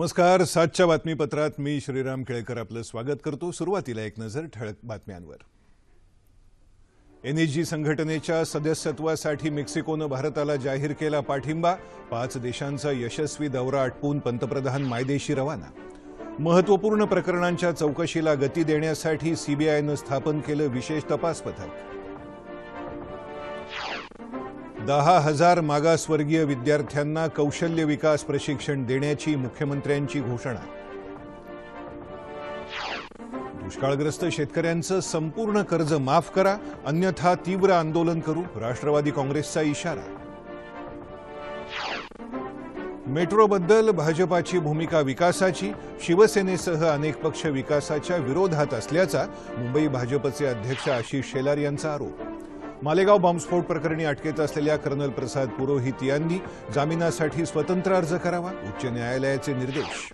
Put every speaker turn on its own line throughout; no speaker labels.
नमस्कार सातच्या बातमीपत्रात मी श्रीराम केळकर आपलं स्वागत करतो. सुरुवातीला एक नजर ठळक बातम्यांवर. एनएसजी संघटनेच्या सदस्यत्वासाठी मेक्सिकोनं भारताला जाहीर केला पाठिंबा. पाच देशांचा यशस्वी दौरा आटपून पंतप्रधान मायदेशी रवाना. महत्त्वपूर्ण प्रकरणांच्या चौकशीला गती देण्यासाठी सीबीआयनं स्थापन केलं विशेष तपास पथक. दहा हजार मागासवर्गीय विद्यार्थ्यांना कौशल्य विकास प्रशिक्षण देण्याची मुख्यमंत्र्यांची घोषणा. दुष्काळग्रस्त शेतकऱ्यांचं संपूर्ण कर्ज माफ करा अन्यथा तीव्र आंदोलन करू राष्ट्रवादी काँग्रेसचा इशारा. मेट्रोबद्दल भाजपाची भूमिका विकासाची शिवसेनेसह अनेक पक्ष विकासाच्या विरोधात असल्याचा मुंबई भाजपचे अध्यक्ष आशिष शेलार यांचा आरोप. मालेगाव बॉम्बस्फोट प्रकरणी अटकेत असलेल्या कर्नल प्रसाद पुरोहित यांनी जामिनासाठी स्वतंत्र अर्ज करावा उच्च न्यायालयाचे निर्देश.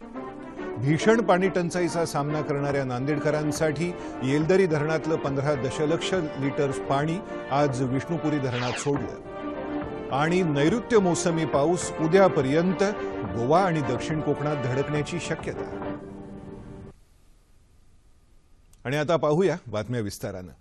भीषण पाणी टंचाईचा सामना करणाऱ्या नांदेडकरांसाठी येलदरी धरणातलं पंधरा दशलक्ष लिटर पाणी आज विष्णुपुरी धरणात सोडलं. आणि नैऋत्य मोसमी पाऊस उद्यापर्यंत गोवा आणि दक्षिण कोकणात धडकण्याची शक्यता. आणि आता पाहूया बातम्या विस्तारानं.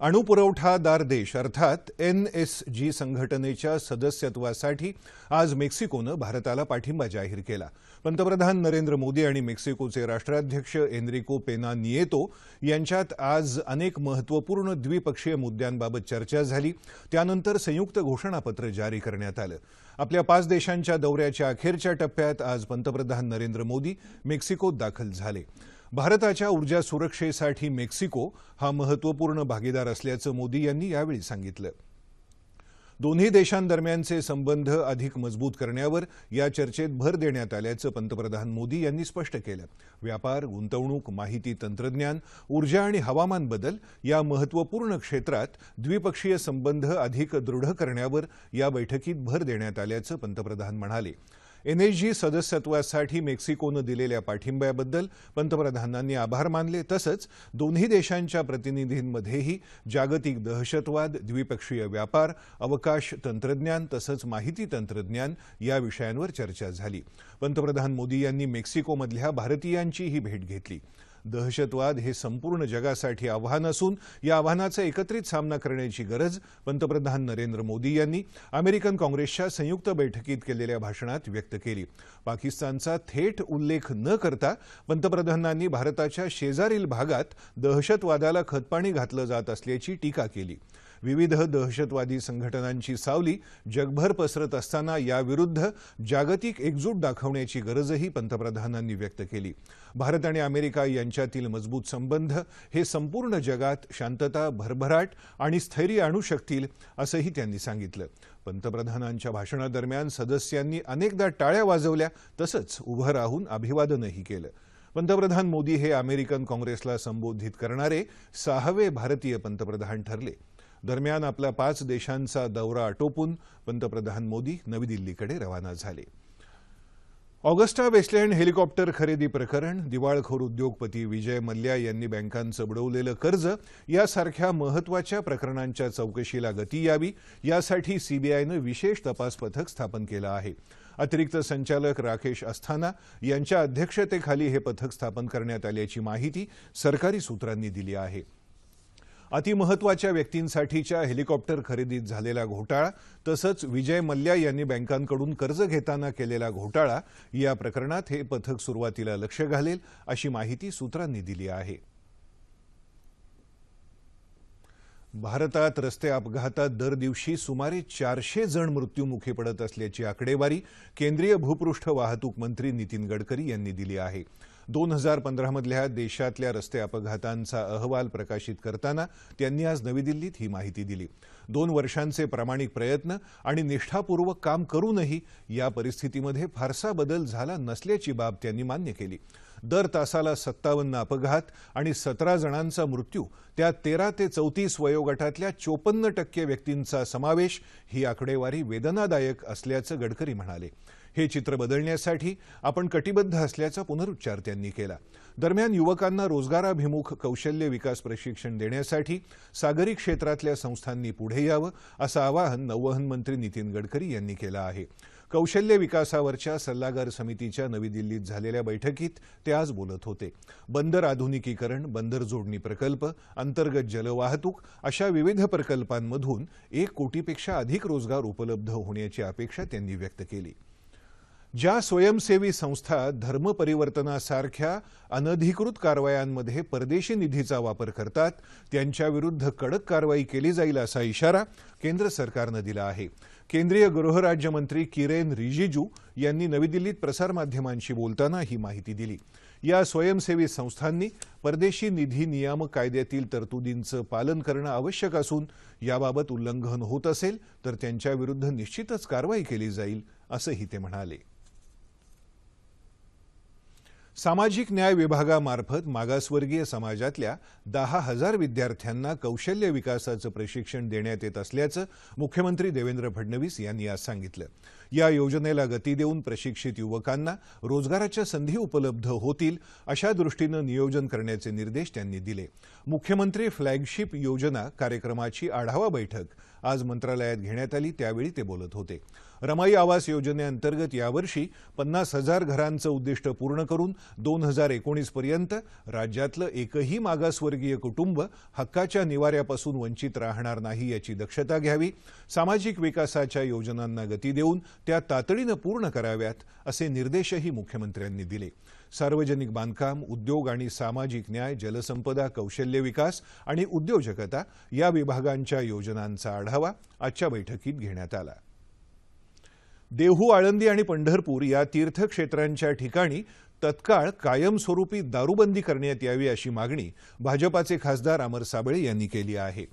अणुपुरवठादार देश अर्थात एन एस जी संघटनेच्या सदस्यत्वासाठी आज मेक्सिकोनं भारताला पाठिंबा जाहीर केला. पंतप्रधान नरेंद्र मोदी आणि मेक्सिकोचे राष्ट्राध्यक्ष एनरिको पेना नियेतो यांच्यात आज अनेक महत्त्वपूर्ण द्विपक्षीय मुद्द्यांबाबत चर्चा झाली. त्यानंतर संयुक्त घोषणापत्र जारी करण्यात आलं. आपल्या पाच देशांच्या दौऱ्याच्या अखेरच्या टप्प्यात आज पंतप्रधान नरेंद्र मोदी मेक्सिकोत दाखल झाले. भारताच्या ऊर्जा सुरक्षेसाठी मेक्सिको हा महत्त्वपूर्ण भागीदार असल्याचं मोदी यांनी यावेळी सांगितलं. दोन्ही देशांदरम्यानचे संबंध अधिक मजबूत करण्यावर या चर्चेत भर देण्यात आल्याचं पंतप्रधान मोदी यांनी स्पष्ट केलं. व्यापार गुंतवणूक माहिती तंत्रज्ञान ऊर्जा आणि हवामान बदल या महत्त्वपूर्ण क्षेत्रात द्विपक्षीय संबंध अधिक दृढ करण्यावर या बैठकीत भर देण्यात आल्याचं पंतप्रधान म्हणाले. एनएसजी सदस्यत्वासाठी मेक्सिकोनं दिलेल्या पाठिंब्याबद्दल पंतप्रधानांनी आभार मानले. तसंच दोन्ही देशांच्या प्रतिनिधींमध्येही जागतिक दहशतवाद द्विपक्षीय व्यापार अवकाश तंत्रज्ञान तसंच माहिती तंत्रज्ञान या विषयांवर चर्चा झाली. पंतप्रधान मोदी यांनी मेक्सिकोमधल्या भारतीयांचीही भेट घेतली. दहशतवाद हे संपूर्ण जगासाठी आव्हान असून या आव्हानाचा एकत्रित सामना करण्याची गरज पंतप्रधान नरेंद्र मोदी यांनी अमेरिकन काँग्रेसच्या संयुक्त बैठकीत केलेल्या भाषणात व्यक्त केली. पाकिस्तानचा थेट उल्लेख न करता पंतप्रधानांनी भारताच्या शेजारील भागात दहशतवादाला खतपाणी घातलं जात असल्याची टीका केली. विविध दहशतवादी संघटनांची सावली जगभर पसरत असताना याविरुद्ध जागतिक एकजूट दाखवण्याची गरजही पंतप्रधानांनी व्यक्त केली. भारत आणि अमेरिका यांच्यातील मजबूत संबंध हे संपूर्ण जगात शांतता भरभराट आणि स्थैर्य आणू शकतील असंही त्यांनी सांगितलं. पंतप्रधानांच्या भाषणादरम्यान सदस्यांनी अनेकदा टाळ्या वाजवल्या तसंच उभं राहून अभिवादनही केलं. पंतप्रधान मोदी हे अमेरिकन काँग्रेसला संबोधित करणारे सहावे भारतीय पंतप्रधान ठरले. दरम्यान आपला पाच देशांचा दौरा आटोपून पंतप्रधान मोदी नवी दिल्लीकडे रवाना झाले. ऑगस्टा वेस्टलँड हेलिकॉप्टर खरेदी प्रकरण दिवाळखोर उद्योगपती विजय मल्ल्या यांनी बँकांचं बुडवलेलं कर्ज यासारख्या महत्त्वाच्या प्रकरणांच्या चौकशीला गती यावी यासाठी सीबीआयनं विशेष तपास पथक स्थापन केलं आहे. अतिरिक्त संचालक राकेश अस्थाना यांच्या अध्यक्षतेखाली हे पथक स्थापन करण्यात आल्याची माहिती सरकारी सूत्रांनी दिली आहे. अतिमहत्वाच्या व्यक्तींसाठीच्या हेलिकॉप्टर खरेदीत झालेला घोटाळा तसंच विजय मल्ल्या यांनी बँकांकडून कर्ज घेताना केलेला घोटाळा या प्रकरणात हे पथक सुरुवातीला लक्ष घालेल अशी माहिती सूत्रांनी दिली आहे. भारतात रस्ते अपघातात दर दिवशी सुमारे चारशे जण मृत्यूमुखी पडत असल्याची आकडेवारी केंद्रीय भूपृष्ठ वाहतूक मंत्री नितीन गडकरी यांनी दिली आहे. दोन हजार पंधरामधल्या देशातल्या रस्ते अपघातांचा अहवाल प्रकाशित करताना त्यांनी आज नवी दिल्लीत ही माहिती दिली. दोन वर्षांचे प्रामाणिक प्रयत्न आणि निष्ठापूर्वक काम करूनही या परिस्थितीमध्ये फारसा बदल झाला नसल्याची बाब त्यांनी मान्य केली. दर तासाला सत्तावन्न अपघात आणि सतरा जणांचा मृत्यू त्या तेरा ते चौतीस वयोगटातल्या चोपन्न टक्के व्यक्तींचा समावेश ही आकडेवारी वेदनादायक असल्याचं गडकरी म्हणाले. हे चित्र बदलण्यासाठी आपण कटिबद्ध असल्याचा पुनरुच्चार त्यांनी केला. दरम्यान युवकांना रोजगाराभिमुख कौशल्य विकास प्रशिक्षण देण्यासाठी सागरी क्षेत्रातल्या संस्थांनी पुढे यावं असं आवाहन नौवहन मंत्री नितीन गडकरी यांनी केलं आहे. कौशल्य विकासावरच्या सल्लागार समितीच्या नवी दिल्लीत झालेल्या बैठकीत ते आज बोलत होते. बंदर आधुनिकीकरण बंदर जोडणी प्रकल्प अंतर्गत जलवाहतूक अशा विविध प्रकल्पांमधून एक कोटीपेक्षा अधिक रोजगार उपलब्ध होण्याची अपेक्षा त्यांनी व्यक्त केली. ज्या स्वयंसेवी संस्था धर्मपरिवर्तनासारख्या अनधिकृत कारवायांमध्ये परदेशी निधीचा वापर करतात त्यांच्याविरुद्ध कडक कारवाई केली जाईल असा इशारा केंद्र सरकारनं दिला आहे. केंद्रीय गृहराज्यमंत्री किरेन रिजिजू यांनी नवी दिल्लीत प्रसारमाध्यमांशी बोलताना ही माहिती दिली. या स्वयंसेवी संस्थांनी परदेशी निधी नियामक कायद्यातील तरतुदींचं पालन करणं आवश्यक असून याबाबत उल्लंघन होत असेल तर त्यांच्याविरुद्ध निश्चितच कारवाई केली जाईल असंही ते म्हणाले. सामाजिक न्याय विभागामार्फत मागासवर्गीय समाजातल्या दहा हजार विद्यार्थ्यांना कौशल्य विकासाचं प्रशिक्षण देण्यात येत असल्याचं मुख्यमंत्री देवेंद्र फडणवीस यांनी आज सांगितलं. या योजनेला गती देऊन प्रशिक्षित युवकांना रोजगाराच्या संधी उपलब्ध होतील अशा दृष्टीनं नियोजन करण्याचे निर्देश त्यांनी दिले. मुख्यमंत्री फ्लॅगशिप योजना कार्यक्रमाची आढावा बैठक आज मंत्रालयात घेण्यात आली त्यावेळी ते बोलत होते. रमाई आवास योजनेअंतर्गत यावर्षी पन्नास हजार घरांचं उद्दिष्ट पूर्ण करून दोन हजार एकोणीसपर्यंत राज्यातलं एकही मागासवर्गीय कुटुंब हक्काच्या निवाऱ्यापासून वंचित राहणार नाही याची दक्षता घ्यावी सामाजिक विकासाच्या योजनांना गती देऊन त्या तातडीनं पूर्ण कराव्यात असे निर्देशही मुख्यमंत्र्यांनी दिले. सार्वजनिक बांधकाम उद्योग आणि सामाजिक न्याय जलसंपदा कौशल्य विकास आणि उद्योजकता या विभागांच्या योजनांचा आढावा आजच्या बैठकीत घेण्यात आला. देहू आळंदी आणि पंढरपूर या तीर्थक्षेत्रांच्या ठिकाणी तत्काळ कायमस्वरूपी दारूबंदी करण्यात यावी अशी मागणी भाजपाचे खासदार अमर साबळे यांनी केली आहे.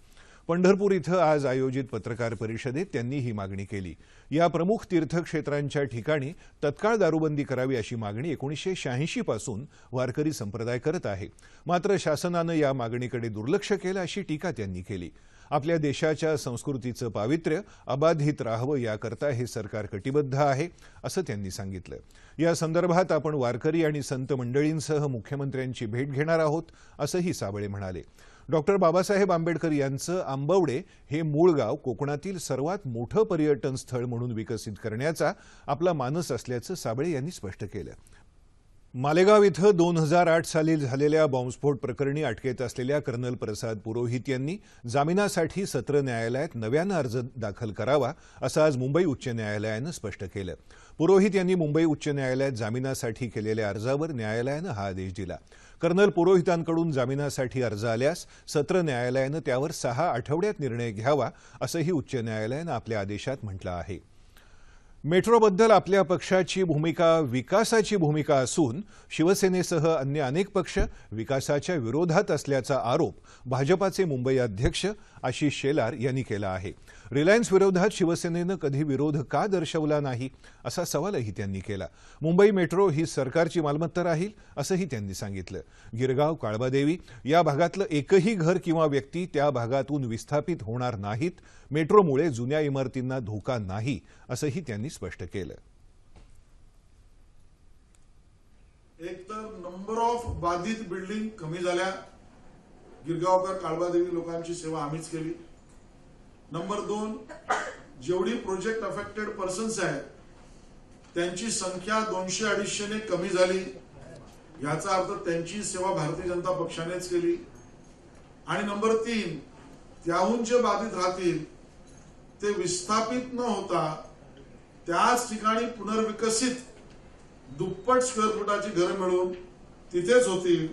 पंढरपूर इथं आज आयोजित पत्रकार परिषदेत त्यांनी ही मागणी केली. या प्रमुख तीर्थक्षेत्रांच्या ठिकाणी तत्काळ दारूबंदी करावी अशी मागणी एकोणीसशे शहाऐंशी पासून वारकरी संप्रदाय करत आहे. मात्र शासनानं या मागणीकडे दुर्लक्ष केलं अशी टीका त्यांनी केली. आपल्या देशाच्या संस्कृतीचं पावित्र्य अबाधित राहावं याकरता हे सरकार कटिबद्ध आहे असं त्यांनी सांगितलं. या संदर्भात आपण वारकरी आणि संत मंडळींसह मुख्यमंत्र्यांची भेट घेणार आहोत असंही साबळे म्हणाले. डॉक्टर बाबासाहेब आंबेडकर यांचं आंबवडे हे मूळ गाव कोकणातील सर्वात मोठं पर्यटन स्थळ म्हणून विकसित करण्याचा आपला मानस असल्याचं साबळे यांनी स्पष्ट केलं. मालेगाव इथं दोन हजार आठ साली झालेल्या बॉम्बस्फोट प्रकरणी अटकेत असलेल्या कर्नल प्रसाद पुरोहित यांनी जामिनासाठी सत्र न्यायालयात नव्यानं अर्ज दाखल करावा असं आज मुंबई उच्च न्यायालयानं स्पष्ट केलं. पुरोहित यांनी मुंबई उच्च न्यायालयात जामिनासाठी केलेल्या अर्जावर न्यायालयानं हा आदेश दिला. कर्नल पुरोहितांकडून जामिनासाठी अर्ज आल्यास सत्र न्यायालयानं त्यावर सहा आठवड्यात निर्णय घ्यावा असंही उच्च न्यायालयानं आपल्या आदेशात म्हटलं आहे. मेट्रोबद्दल आपल्या पक्षाची भूमिका विकासाची भूमिका असून शिवसेनेसह अन्य अनेक पक्ष विकासाच्या विरोधात असल्याचा आरोप भाजपाचे मुंबई अध्यक्ष आशिष शेलार यांनी केला आहे. रिलायन्स विरोधात शिवसेनेनं कधी विरोध का दर्शवला नाही असा सवालही त्यांनी केला. मुंबई मेट्रो ही सरकारची मालमत्ता राहील असंही त्यांनी सांगितलं. गिरगाव काळबादेवी या भागातलं एकही घर किंवा व्यक्ती त्या भागातून विस्थापित होणार नाहीत मेट्रोमुळे जुन्या इमारतींना धोका नाही असंही त्यांनी स्पष्ट केलं.
एक तर नंबर ऑफ बाधित बिल्डिंग कमी झाल्या. गिरगावकर काळबादेवी लोकांची सेवा आम्हीच केली. नंबर दोन जेवढी प्रोजेक्ट अफेक्टेड पर्सन्स आहेत त्यांची संख्या दोनशे अडीचशेने कमी झाली. याचा अर्थ त्यांची सेवा भारतीय जनता पक्षानेच केली. आणि नंबर तीन त्याहून जे बाधित राहतील ते विस्थापित न होता त्याच ठिकाणी पुनर्विकसित दुप्पट स्क्वेअर फुटाची घरं मिळून तिथेच होतील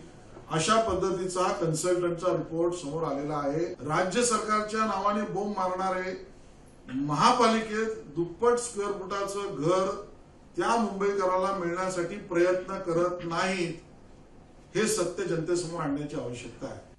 अशा पद्धतीचा कन्सल्टंटचा रिपोर्ट समोर आलेला आहे. राज्य सरकारच्या नावाने बोंब मारणारे महापालिकेत दुप्पट स्क्वेअर फुटाचं घर त्या मुंबईकराला मिळण्यासाठी प्रयत्न करत नाहीत हे सत्य जनतेसमोर आणण्याची आवश्यकता आहे.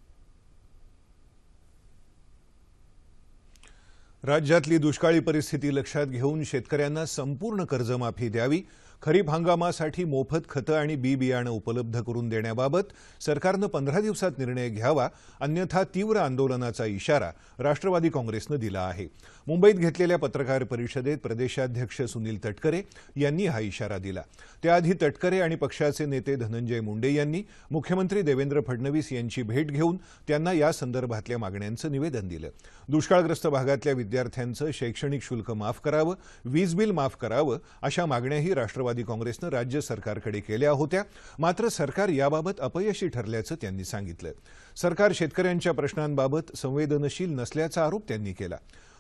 राज्यातली दुष्काळी परिस्थिती लक्षात घेऊन शेतकऱ्यांना संपूर्ण कर्जमाफी द्यावी खरीप हंगामासाठी मोफत खतं आणि बी बियाणं उपलब्ध करून देण्याबाबत सरकारनं पंधरा दिवसात निर्णय घ्यावा अन्यथा तीव्र आंदोलनाचा इशारा राष्ट्रवादी काँग्रेसनं दिला आहे. मुंबईत घेतलेल्या पत्रकार परिषदेत प्रदेशाध्यक्ष सुनील तटकरे यांनी हा इशारा दिला. त्याआधी तटकरे आणि पक्षाचे नेते धनंजय मुंडे यांनी मुख्यमंत्री देवेंद्र फडणवीस यांची भेट घेऊन त्यांना या संदर्भातल्या मागण्यांचं निवेदन दिलं. दुष्काळग्रस्त भागातल्या विद्यार्थ्यांचं शैक्षणिक शुल्क माफ करावं वीज बिल माफ करावं अशा मागण्याही राष्ट्रवादी काँग्रेसनं राज्य सरकारकडे केल्या होत्या. मात्र सरकार याबाबत अपयशी ठरल्याचं त्यांनी सांगितलं. सरकार शेतकऱ्यांच्या प्रश्नांबाबत संवेदनशील नसल्याचा आरोप त्यांनी केला.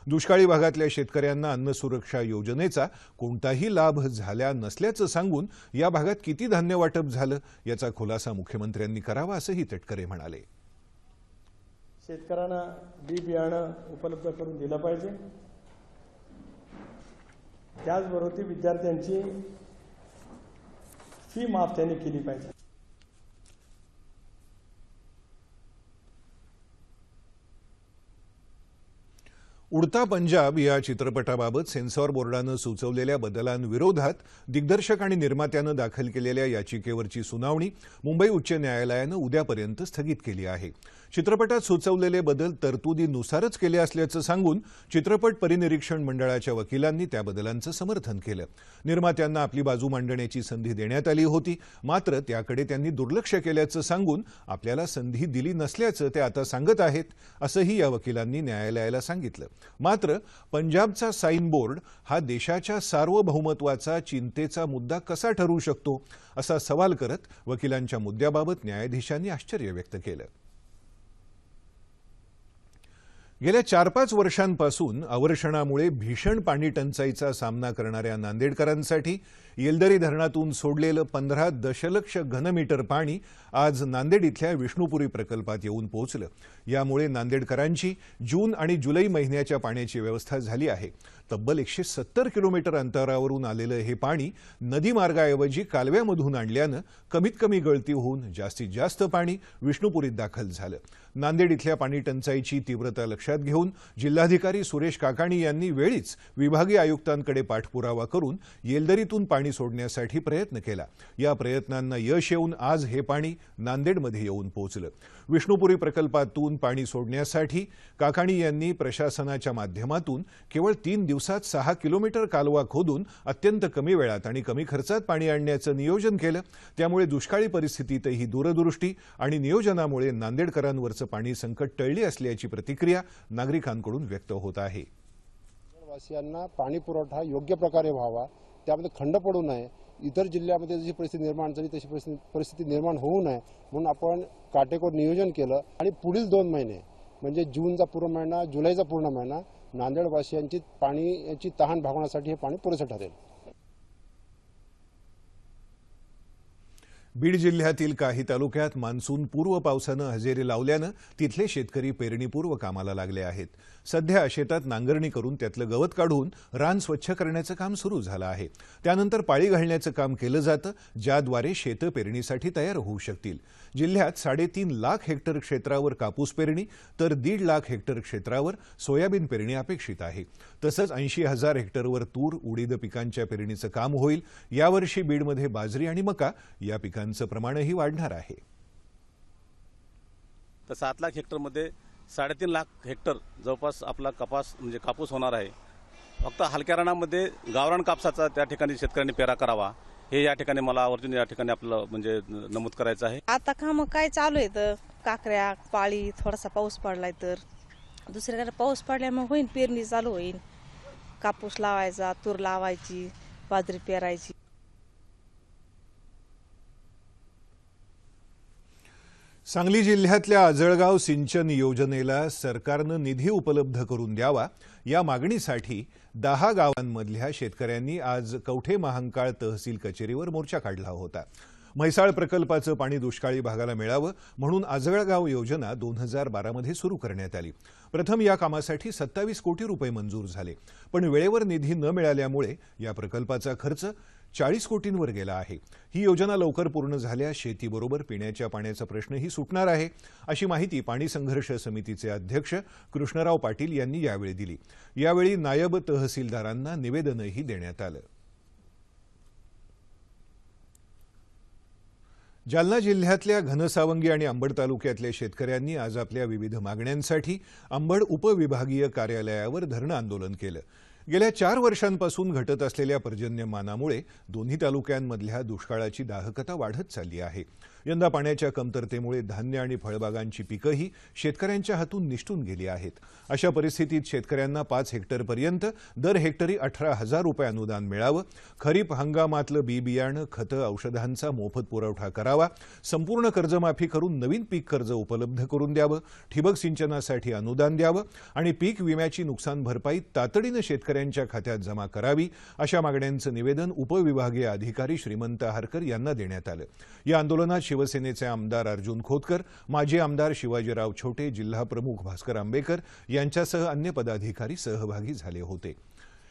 दुष्काळी भागातल्या शेतकऱ्यांना अन्न सुरक्षा योजनेचा कोणताही लाभ झाल्या नसल्याचं सांगून या भागात किती धान्य वाटप झालं याचा खुलासा मुख्यमंत्र्यांनी करावा असंही तटकरे म्हणाले.
शेतकऱ्यांना बी बियाणं उपलब्ध करून दिलं पाहिजे. त्याचबरोबर ती विद्यार्थ्यांची फी माफ त्यांनी केली पाहिजे.
उडता पंजाब या चित्रपटाबाबत सेन्सॉर बोर्डानं सुचवलेल्या बदलांविरोधात दिग्दर्शक आणि निर्मात्यानं दाखल केलेल्या याचिकेवरची सुनावणी मुंबई उच्च न्यायालयानं उद्यापर्यंत स्थगित केली आहे. चित्रपटात सुचवलेले बदल तरतुदीनुसारच केले असल्याचं सांगून चित्रपट परिनिरीक्षण मंडळाच्या वकिलांनी त्या बदलांचं समर्थन केलं. निर्मात्यांना आपली बाजू मांडण्याची संधी देण्यात आली होती. मात्र त्याकडे त्यांनी दुर्लक्ष केल्याचं सांगून आपल्याला संधी दिली नसल्याचं ते आता सांगत आहेत असंही या वकिलांनी न्यायालयाला सांगितलं. मात्र पंजाबचा साईन बोर्ड हा देशाच्या सार्वभौमत्वाचा चिंतेचा मुद्दा कसा ठरू शकतो असा सवाल करत वकिलांच्या मुद्द्याबाबत न्यायाधीशांनी आश्चर्य व्यक्त केलं. गेल्या चार पाच वर्षांपासून अवर्षणामुळे भीषण पाणी टंचाईचा सामना करणाऱ्या नांदेडकरांसाठी येलदरी धरणातून सोडलेलं पंधरा दशलक्ष घनमीटर पाणी आज नांदेड इथल्या विष्णुपुरी प्रकल्पात येऊन पोहोचलं. यामुळे नांदेडकरांची जून आणि जुलै महिन्याच्या पाण्याची व्यवस्था झाली आहे. तब्बल एकशे सत्तर किलोमीटर अंतरावरून आलेलं हे पाणी नदी मार्गाऐवजी कालव्यामधून आणल्यानं कमीत कमी गळती होऊन जास्तीत जास्त पाणी विष्णुपुरीत दाखल झालं. नांदेड इथल्या पाणी टंचाईची तीव्रता लक्षात घेऊन जिल्हाधिकारी सुरेश काकाणी यांनी वेळीच विभागीय आयुक्तांकडे पाठपुरावा करून येलदरीतून पाणी पाणी सोडण्यासाठी प्रयत्न केला. या प्रयत्नांना यश येऊन आज हे पाणी नांदेडमध्ये येऊन पोहोचलं. विष्णुपुरी प्रकल्पातून पाणी सोडण्यासाठी काकाणी यांनी प्रशासनाच्या माध्यमातून केवळ तीन दिवसात सहा किलोमीटर कालवा खोदून अत्यंत कमी वेळात आणि कमी खर्चात पाणी आणण्याचं नियोजन केलं. त्यामुळे दुष्काळी परिस्थितीतही दूरदृष्टी आणि नियोजनामुळे नांदेडकरांवरचं पाणी संकट टळली असल्याची प्रतिक्रिया नागरिकांकडून व्यक्त होत आहे.
वासियांना पाणी पुरवठा योग्य प्रकारे व्हावा त्यामध्ये खंड पडू नये. इतर जिल्ह्यामध्ये जशी परिस्थिती निर्माण झाली तशी परिस्थिती परिस्थिती निर्माण होऊ नये म्हणून आपण काटेकोर नियोजन केलं. आणि पुढील दोन महिने म्हणजे जूनचा पूर्ण महिना जुलैचा पूर्ण महिना नांदेडवासियांची पाण्याची तहान भागवण्यासाठी हे पाणी पुरेसं ठरेल.
बीड जिल्ह्यातील काही तालुक्यात मान्सून पूर्व पावसानं हजेरी लावल्यानं तिथले शेतकरी पेरणीपूर्व कामाला लागले आहेत. सध्या शेतात नांगरणी करून त्यातलं गवत काढून रान स्वच्छ करण्याचं काम सुरू झालं आहे. त्यानंतर पाळी घालण्याचं काम केलं जातं ज्याद्वारे शेतं पेरणीसाठी तयार होऊ शकतील. जिल्ह्यात साडेतीन लाख हेक्टर क्षेत्रावर कापूस पेरणी तर दीड लाख हेक्टर क्षेत्रावर सोयाबीन पेरणी अपेक्षित आहे. तसंच ऐंशी हजार हेक्टरवर तूर उडीद पिकांच्या पेरणीचं काम होईल. यावर्षी बीडमध्ये बाजरी आणि मका या पिकांचं प्रमाणही वाढणार आहे.
तर सात लाख हेक्टरमध्ये साडेतीन लाख हेक्टर जवळपास आपला कपास म्हणजे कापूस होणार आहे. फक्त हलक्या रानामध्ये गावरान कापसाचा त्या ठिकाणी शेतकऱ्यांनी पेरा करावा. हे या ठिकाणी मला आवर्जून या ठिकाणी आपलं म्हणजे नमूद करायचं आहे.
आता काम काय चालू आहेत? काकऱ्या पाळी थोडासा पाऊस पडलाय तर. दुसरीकडे पाऊस पडल्यामुळे होईल पेरणी चालू होईल कापूस लावायचा तूर लावायची बाजरी पेरायची.
सांगली जिल्ह्यातल्या आजळगाव सिंचन योजनेला सरकारनं निधी उपलब्ध करून द्यावा या मागणीसाठी दहा गावांमधल्या शेतकऱ्यांनी आज कवठे महांकाळ तहसील कचेरीवर मोर्चा काढला होता. म्हैसाळ प्रकल्पाचं पाणी दुष्काळी भागाला मिळावं म्हणून आजळगाव योजना दोन हजार बारामध्ये सुरू करण्यात आली. प्रथम या कामासाठी सत्तावीस कोटी रुपये मंजूर झाले. पण वेळेवर निधी न मिळाल्यामुळे या प्रकल्पाचा खर्च चाळीस कोटींवर गेला आहे. ही योजना लवकर पूर्ण झाल्यास शेतीबरोबर पिण्याच्या पाण्याचा प्रश्नही सुटणार आहे अशी माहिती पाणी संघर्ष समितीचे अध्यक्ष कृष्णराव पाटील यांनी यावेळी दिली. यावेळी नायब तहसीलदारांना निवेदनही देण्यात आलं. जालना जिल्ह्यातल्या घनसावंगी आणि अंबड तालुक्यातल्या शेतकऱ्यांनी आज आपल्या विविध मागण्यांसाठी अंबड उपविभागीय कार्यालयावर धरणं आंदोलन केलं. गेल्या चार वर्षांपासून घटत असलेल्या पर्जन्यमानामुळे दोन्ही तालुक्यांमधल्या दुष्काळाची दाहकता वाढत चालली आहे. यंदा पाण्याच्या कमतरतेमुळे धान्य आणि फळबागांची पिकंही शेतकऱ्यांच्या हातून निष्ठून गेली आहेत. अशा परिस्थितीत शेतकऱ्यांना पाच हेक्टरपर्यंत दर हेक्टरी अठरा हजार रुपये अनुदान मिळावं. खरीप हंगामातलं बी बियाणं खतं औषधांचा मोफत पुरवठा करावा. संपूर्ण कर्जमाफी करून नवीन पीक कर्ज उपलब्ध करून द्यावं. ठिबक सिंचनासाठी अनुदान द्यावं. आणि पीक विम्याची नुकसान भरपाई तातडीनं शेतकऱ्यांच्या खात्यात जमा करावी अशा मागण्यांचं निवेदन उपविभागीय अधिकारी श्रीमंत हारकर यांना देण्यात आलं. या आंदोलनात शिवसेनेचे आमदार अर्जुन खोतकर माजी आमदार शिवाजीराव छोटे जिल्हा प्रमुख भास्कर आंबेकर यांच्यासह अन्य पदाधिकारी सहभागी झाले होते.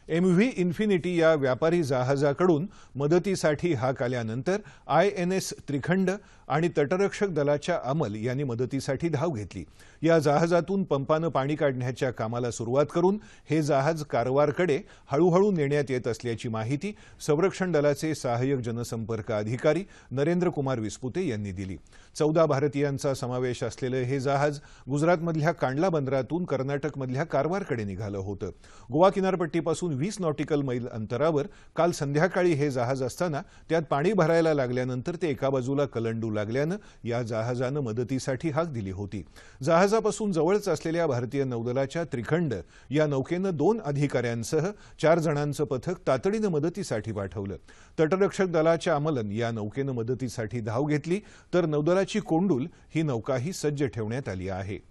एमव्ही इन्फिनिटी या व्यापारी जहाजाकडून मदतीसाठी हाक आल्यानंतर आय एन एस त्रिखंड आणि तटरक्षक दलाच्या अमल यांनी मदतीसाठी धाव घेतली. या जहाजातून पंपानं पाणी काढण्याच्या कामाला सुरुवात करून हे जहाज कारवारकडे हळूहळू नेण्यात येत असल्याची माहिती संरक्षण दलाचे सहाय्यक जनसंपर्क अधिकारी नरेंद्र कुमार विस्पुते यांनी दिली. चौदा भारतीयांचा समावेश असलेलं हे जहाज गुजरातमधल्या कांडला बंदरातून कर्नाटकमधल्या कारवारकडे निघालं होतं. गोवा किनारपट्टीपासून वीस नॉटिकल मैल अंतरावर काल संध्याकाळी हे जहाज असताना त्यात पाणी भरायला लागल्यानंतर ते एका बाजूला कलंडू लागल्यानं या जहाजानं मदतीसाठी हाक दिली होती. जहाजापासून जवळच असलेल्या भारतीय नौदलाच्या त्रिखंड या नौकेनं दोन अधिकाऱ्यांसह चार जणांचं पथक तातडीनं मदतीसाठी पाठवलं. तटरक्षक दलाच्या अमलन या नौकेनं मदतीसाठी धाव घेतली तर नौदलाची कोंडूल ही नौकाही सज्ज ठेवण्यात आली आहे.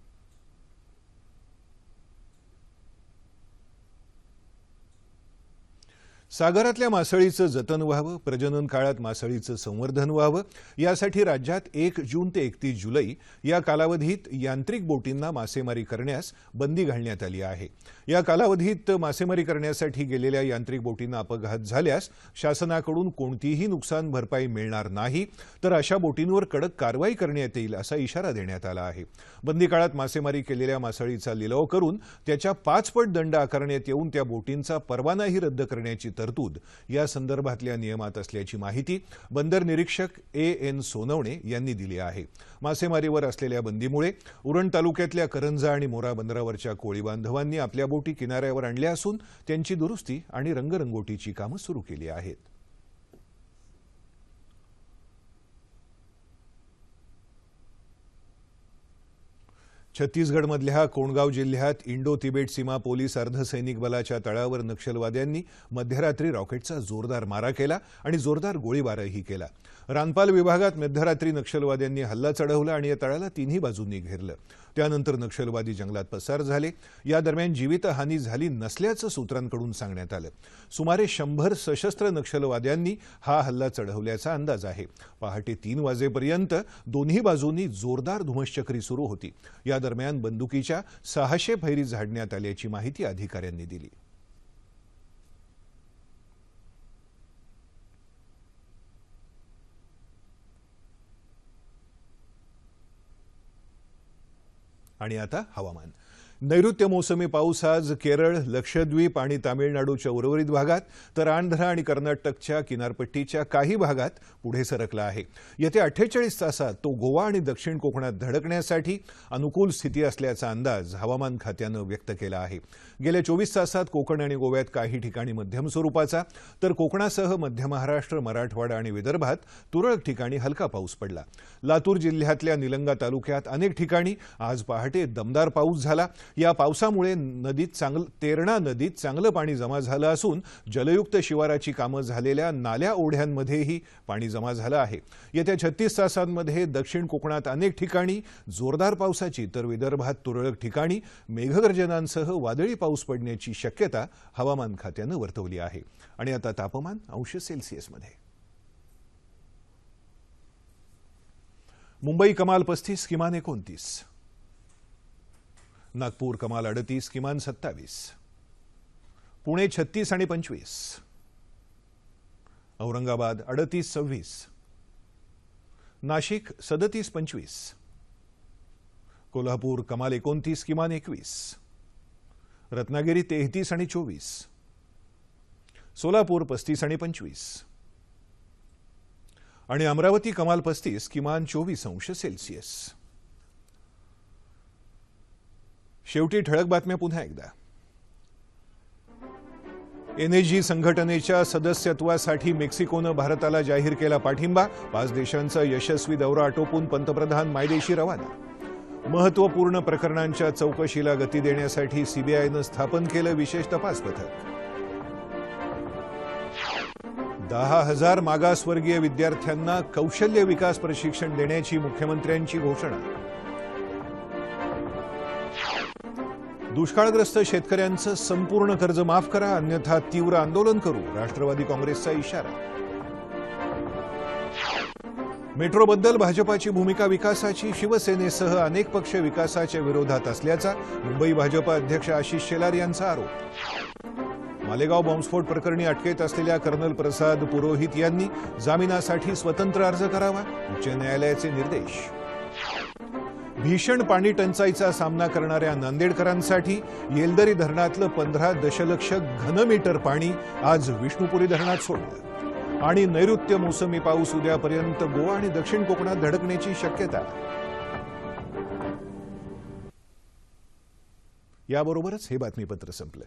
सागरातल्या मासळीचं जतन व्हावं प्रजनन काळात मासळीचं संवर्धन व्हावं यासाठी राज्यात एक जून ते एकतीस जुलै या कालावधीत यांत्रिक बोटींना मासेमारी करण्यास बंदी घालण्यात आली आहे. या कालावधीत मासेमारी करण्यासाठी गेलेल्या यांत्रिक बोटींना अपघात झाल्यास शासनाकडून कोणतीही नुकसान भरपाई मिळणार नाही तर अशा बोटींवर कडक कारवाई करण्यात येईल असा इशारा देण्यात आला आहे. बंदी काळात मासेमारी केलेल्या मासळीचा लिलाव करून त्याच्या पाचपट दंड आकारण्यात येऊन त्या बोटींचा परवानाही रद्द करण्याची तरतूद या संदर्भातल्या नियमात असल्याची माहिती बंदर निरीक्षक ए एन सोनवणे यांनी दिली आहे. मासेमारीवर असलेल्या बंदीमुळे उरण तालुक्यातल्या करंजा आणि मोरा बंदरावरच्या कोळी बांधवांनी आपल्या बोटी किनाऱ्यावर आणल्या असून त्यांची दुरुस्ती आणि रंगरंगोटीची कामं सुरू केली आहेत. छत्तीसगडमधल्या कोंडगाव जिल्ह्यात इंडो तिबेट सीमा पोलीस अर्धसैनिक बलाच्या तळावर नक्षलवाद्यांनी मध्यरात्री रॉकेटचा जोरदार मारा केला आणि जोरदार गोळीबारही केला. रानपाल विभागात मध्यरात्री नक्षलवाद्यांनी हल्ला चढवला आणि या तळाला तिन्ही बाजूंनी घेरलं. त्यानंतर नक्षलवादी जंगलात पसार झाले. या दरम्यान जीवितहानी झाली नसल्याचं सूत्रांकडून सांगण्यात आलं. सुमारे शंभर सशस्त्र नक्षलवाद्यांनी हा हल्ला चढवल्याचा अंदाज आहे. पहाटे तीन वाजेपर्यंत दोन्ही बाजूंनी जोरदार धुमश्चक्री सुरू होती. या दरम्यान बंदुकीच्या सहाशे फैरी झाडण्यात आल्याची माहिती अधिकाऱ्यांनी दिली. आणि आता हवामान. नैऋत्य मोसमी पाऊस आज केरळ लक्षद्वीप आणि तामिळनाडूच्या उर्वरित भागात तर आंध्र आणि कर्नाटकच्या किनारपट्टीच्या काही भागात पुढे सरकला आहे. येत्या अठ्ठेचाळीस तासात तो गोवा आणि दक्षिण कोकणात धडकण्यासाठी अनुकूल स्थिती असल्याचा अंदाज हवामान खात्यानं व्यक्त केला आहे. गेल्या चोवीस तासात कोकण आणि गोव्यात काही ठिकाणी मध्यम स्वरूपाचा तर कोकणासह मध्य महाराष्ट्र मराठवाडा आणि विदर्भात तुरळक ठिकाणी हलका पाऊस पडला. लातूर जिल्ह्यातल्या निलंगा तालुक्यात अनेक ठिकाणी आज पहाटे दमदार पाऊस झाला. या पावसामुळे नदीत चांगलं तेरणा नदीत चांगलं पाणी जमा झालं असून जलयुक्त शिवाराची कामं झालेल्या नाल्या ओढ्यांमध्येही पाणी जमा झालं आहे. येत्या छत्तीस तासांमध्ये दक्षिण कोकणात अनेक ठिकाणी जोरदार पावसाची तर विदर्भात तुरळक ठिकाणी मेघगर्जनांसह वादळी पाऊस पडण्याची शक्यता हवामान खात्यानं वर्तवली आहे. आणि आता तापमान अंश सेल्सिअसमध्ये मुंबई कमाल पस्तीस किमान एकोणतीस. नागपूर कमाल अडतीस किमान सत्तावीस. पुणे छत्तीस आणि पंचवीस. औरंगाबाद अडतीस सव्वीस. नाशिक सदतीस पंचवीस. कोल्हापूर कमाल एकोणतीस किमान एकवीस. रत्नागिरी तेहतीस आणि चोवीस. सोलापूर पस्तीस आणि पंचवीस. आणि अमरावती कमाल पस्तीस किमान चोवीस अंश सेल्सिअस. शेवटी ठळक बातम्या पुन्हा एकदा. एनएजी संघटनेच्या सदस्यत्वासाठी मेक्सिकोनं भारताला जाहीर केला पाठिंबा पाच देशांचा यशस्वी दौरा आटोपून पंतप्रधान मायदेशी रवाना. महत्त्वपूर्ण प्रकरणांच्या चौकशीला गती देण्यासाठी सीबीआयनं स्थापन केलं विशेष तपास पथक. दहा हजार मागासवर्गीय विद्यार्थ्यांना कौशल्य विकास प्रशिक्षण देण्याची मुख्यमंत्र्यांची घोषणा. दुष्काळग्रस्त शेतकऱ्यांचं संपूर्ण कर्ज माफ करा अन्यथा तीव्र आंदोलन करू राष्ट्रवादी काँग्रेसचा इशारा. मेट्रोबद्दल भाजपाची भूमिका विकासाची शिवसेनेसह अनेक पक्ष विकासाच्या विरोधात असल्याचा मुंबई भाजपा अध्यक्ष आशिष शेलार यांचा आरोप. मालेगाव बॉम्बस्फोट प्रकरणी अटकेत असलेल्या कर्नल प्रसाद पुरोहित यांनी जामिनासाठी स्वतंत्र अर्ज करावा उच्च न्यायालयाचे निर्देश. भीषण पाणी टंचाईचा सामना करणाऱ्या नांदेडकरांसाठी येलदरी धरणातलं पंधरा दशलक्ष घनमीटर पाणी आज विष्णुपुरी धरणात सोडलं. आणि नैऋत्य मोसमी पाऊस उद्यापर्यंत गोवा आणि दक्षिण कोकणात धडकण्याची शक्यता. याबरोबरच हे बातमीपत्र संपलं.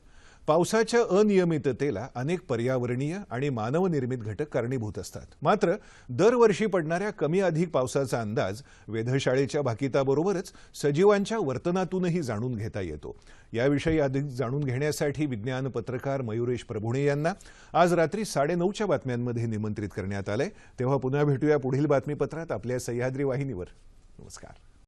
पावसाच्या अनियमिततेला अनेक पर्यावरणीय आणि मानवनिर्मित घटक कारणीभूत असतात. मात्र दरवर्षी पडणाऱ्या कमी अधिक पावसाचा अंदाज वेधशाळेच्या भाकिताबरोबरच सजीवांच्या वर्तनातूनही जाणून घेता येतो. याविषयी अधिक जाणून घेण्यासाठी विज्ञान पत्रकार मयुरेश प्रभुणे यांना आज रात्री साडेनऊच्या बातम्यांमध्ये निमंत्रित करण्यात आलंय. तेव्हा पुन्हा भेटूया पुढील बातमीपत्रात आपल्या सह्याद्री वाहिनीवर. नमस्कार.